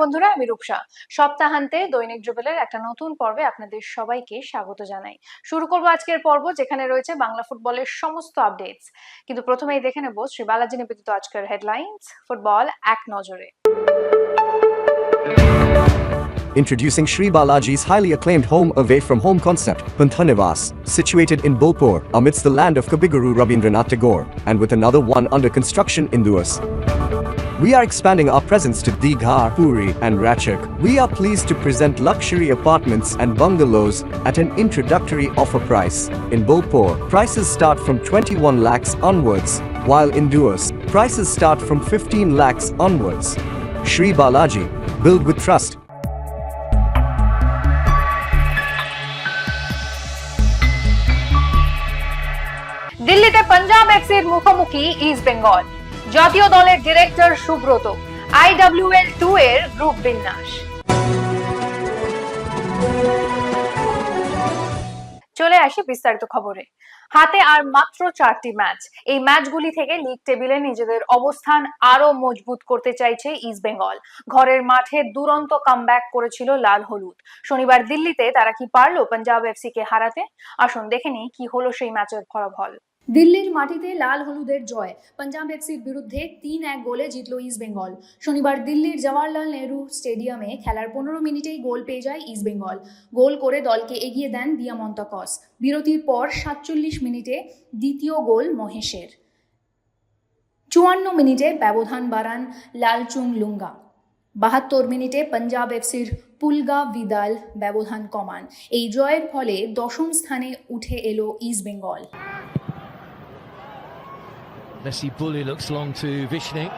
বন্ধুরা আমি রূপসা সপ্তাহান্তে দৈনিক যুগলের একটা নতুন পর্বে আপনাদের সবাইকে স্বাগত জানাই শুরু করব আজকের পর্ব যেখানে রয়েছে বাংলা ফুটবলের সমস্ত আপডেটস কিন্তু প্রথমেই দেখে নেব শ্রী বালাজি নিবেদিত আজকের হেডলাইন্স ফুটবল এক নজরে Introducing Sri Balaji's highly acclaimed home away from home concept, Panthanivas, situated in Bolpur, amidst the land of Kabiguru Rabindranath Tagore, and with another one under construction in Duas. We are expanding our presence to Digha, Puri, and Ratchak. We are pleased to present luxury apartments and bungalows at an introductory offer price. In Bolpur, prices start from 21 lakhs onwards, while in Duas, prices start from 15 lakhs onwards. Sri Balaji, build with trust. দিল্লিতে পাঞ্জাব এফসির মুখোমুখি east Bengal জাতীয় দলের director Subrata. IWL two এর group বিন্যাস। চলে আসি বিস্তারিত খবরে। হাতে আর মাত্র চারটি ম্যাচ। এই ম্যাচগুলি থেকে লিগ টেবিলে নিজেদের অবস্থান আরও মজবুত করতে চাইছে ইস্ট বেঙ্গল ঘরের মাঠে দুরন্ত কামব্যাক করেছিল লাল হলুদ। শনিবার দিল্লিতে তারা কি পারল পাঞ্জাব এফসি কে হারাতে? আসুন দেখে নিই কি হলো সেই ম্যাচের ফলাফল। দিল্লির মাটিতে লাল হলুদের জয়। পাঞ্জাব এফসির বিরুদ্ধে তিন এক গোলে জিতল ইস্ট বেঙ্গল। শনিবার দিল্লির জওয়াহরলাল নেহরু স্টেডিয়ামে খেলার পনেরো মিনিটেই গোল পেয়ে যায় ইস্ট বেঙ্গল। গোল করে দলকে এগিয়ে দেন দিয়ামন্তকস বিরতির পর সাতচল্লিশ মিনিটে দ্বিতীয় গোল মহেশের। চুয়ান্ন মিনিটে ব্যবধান বাড়ান লালচুং লুঙ্গা। বাহাত্তর মিনিটে পাঞ্জাব এফসির পুলগা ভিদাল ব্যবধান কমান। এই জয়ের ফলে দশম স্থানে উঠে এলো East Bengal. Messi Bully looks long to Vishnu.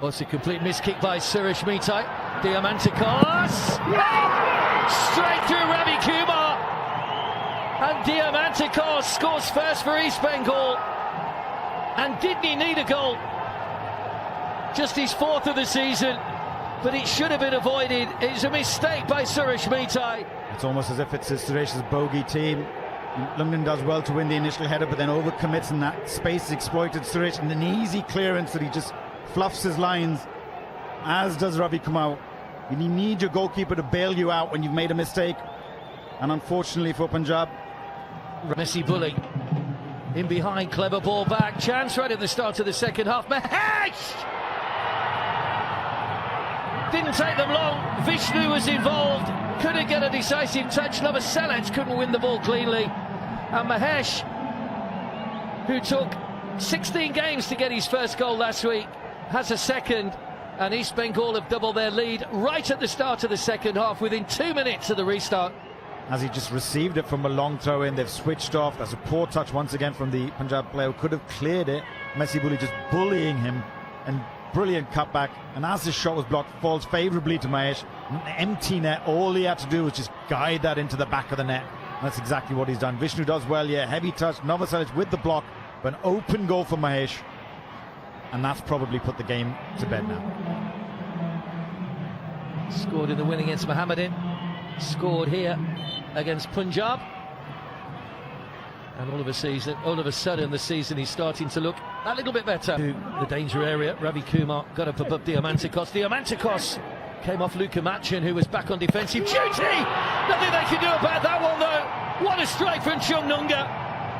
Oh, it's a complete miss kick by Suresh Mitai. Diamantikos! Straight through Ravi Kumar! And Diamantikos scores first for East Bengal. And didn't he need a goal? Just his fourth of the season, but it should have been avoided. It's a mistake by Suresh Mitai. It's almost as if it's Suresh's bogey team. London does well to win the initial header, but then overcommits and that space is exploited. Suresh and an easy clearance that he just fluffs his lines, as does Ravi Kumar. You need your goalkeeper to bail you out when you've made a mistake. And unfortunately for Punjab, Messi Bully in behind, clever ball back. Chance right at the start of the second half. Mahesh! Didn't take them long. Vishnu was involved. Couldn't get a decisive touch. Novoselic couldn't win the ball cleanly. And Mahesh, who took 16 games to get his first goal last week, has a second. And East Bengal have doubled their lead right at the start of the second half within two minutes of the restart. as he just received it from a long throw in, they've switched off. That's a poor touch once again from the Punjab player who could have cleared it. Messi Bully just bullying him and brilliant cutback. And as the shot was blocked, falls favourably to Mahesh. Empty net. All he had to do was just guide that into the back of the net. And that's exactly what he's done. Vishnu does well, yeah. Heavy touch. Novoselic with the block. But an open goal for Mahesh. And that's probably put the game to bed now. Scored in the win against Mohammedan. Scored here against Punjab. And all of a season, all of a sudden, the season is starting to look a little bit better. The danger area, Ravi Kumar got up above Diamantikos. Diamantikos came off Luka Machin, who was back on defensive duty. Nothing they can do about that one, though. What a strike from Chung Nunga.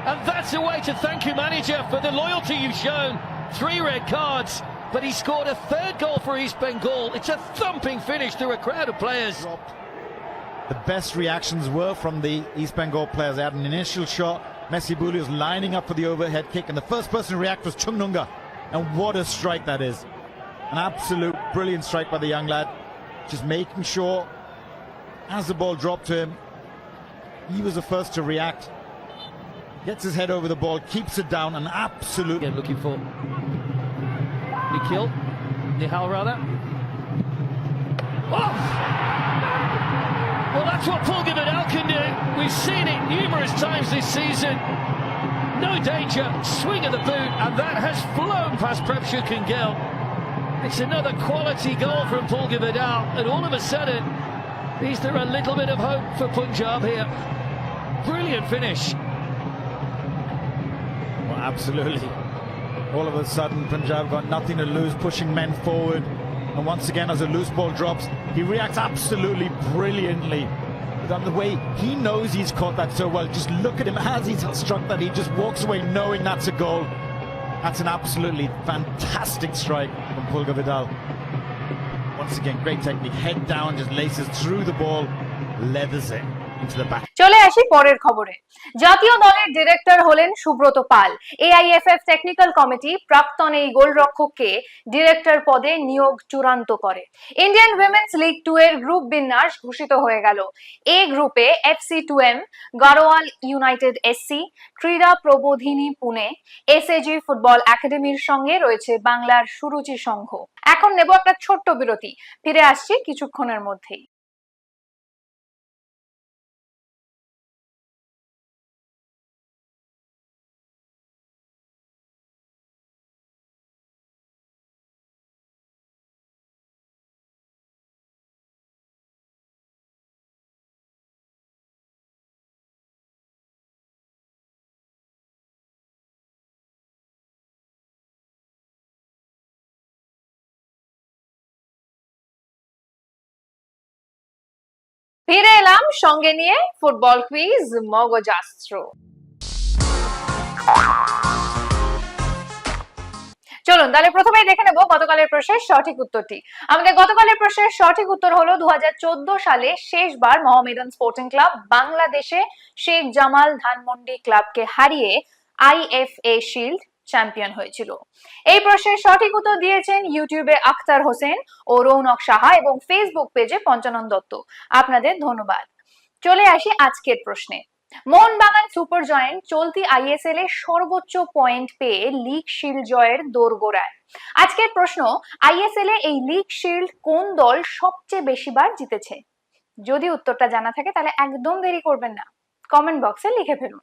And that's a way to thank you, manager, for the loyalty you've shown. Three red cards, but he scored a third goal for East Bengal. It's a thumping finish through a crowd of players. The best reactions were from the East Bengal players. They had an initial shot. Messi Bulli was lining up for the overhead kick, and the first person to react was Chung Nunga. And what a strike that is. An absolute brilliant strike by the young lad. Just making sure, as the ball dropped to him, he was the first to react. Gets his head over the ball, keeps it down, and absolute Again, looking for Nikhil, Nihal rather. Oh! Well, that's what Paul Givadal can do. We've seen it numerous times this season. No danger, swing of the boot, and that has flown past Prabshuk and Gill. It's another quality goal from Paul Givadal, and all of a sudden, is there a little bit of hope for Punjab here? Brilliant finish. Well, absolutely. All of a sudden, Punjab got nothing to lose, pushing men forward. And once again, as a loose ball drops, he reacts absolutely brilliantly. On the way, he knows he's caught that so well. Just look at him as he's struck that. He just walks away knowing that's a goal. That's an absolutely fantastic strike Pulga Vidal. Once again, great technique. Head down, just laces through the ball, leathers it. চলে আসি পরের খবরে। জাতীয় দলের director হলেন Subrata Pal. AIFF technical committee প্রাক্তন এই গোলরক্ষককে ডিরেক্টর পদে নিয়োগ চূড়ান্ত করে। ইন্ডিয়ান উইমেন্স লিগ টু এর গ্রুপ বিন্যাস ঘোষিত হয়ে গেল। এ গ্রুপে FC Tuem Garhwal United SC Krida Prabodhini Pune SAG football একাডেমির সঙ্গে রয়েছে বাংলার সুরুচি সংঘ। এখন নেব একটা ছোট্ট বিরতি। ফিরে আসছি কিছুক্ষণের মধ্যেই। ফিরে এলাম সঙ্গে নিয়ে ফুটবল কুইজ মগজাস্ত্র। চলুন, তাহলে প্রথমেই দেখে নেব গতকালের প্রশ্নের সঠিক উত্তরটি। আমাদের গতকালের প্রশ্নের সঠিক উত্তর হলো দু হাজার চোদ্দ সালে শেষবার মোহামেডান স্পোর্টিং ক্লাব বাংলাদেশে শেখ জামাল ধানমন্ডি ক্লাবকে হারিয়ে আইএফএ শিল্ড চ্যাম্পিয়ন হয়েছিল। এই প্রশ্নের সঠিক উত্তর দিয়েছেন ইউটিউবে আখতার হোসেন ও রৌনক সাহা এবং ফেসবুক পেজে পঞ্চানন দত্ত। আপনাদের ধন্যবাদ। চলে আসি আজকের প্রশ্নে। মোহনবাগান সুপার জয়েন্ট চলতি আইএসএল এ সর্বোচ্চ পয়েন্ট পেয়ে লিগ শিল্ড জয়ের দোরগোড়ায়। আজকের প্রশ্ন, আইএসএল এ এই লিগ শিল্ড কোন দল সবচেয়ে বেশিবার জিতেছে? যদি উত্তরটা জানা থাকে তাহলে একদম দেরি করবেন না। কমেন্ট বক্সে লিখে ফেলুন।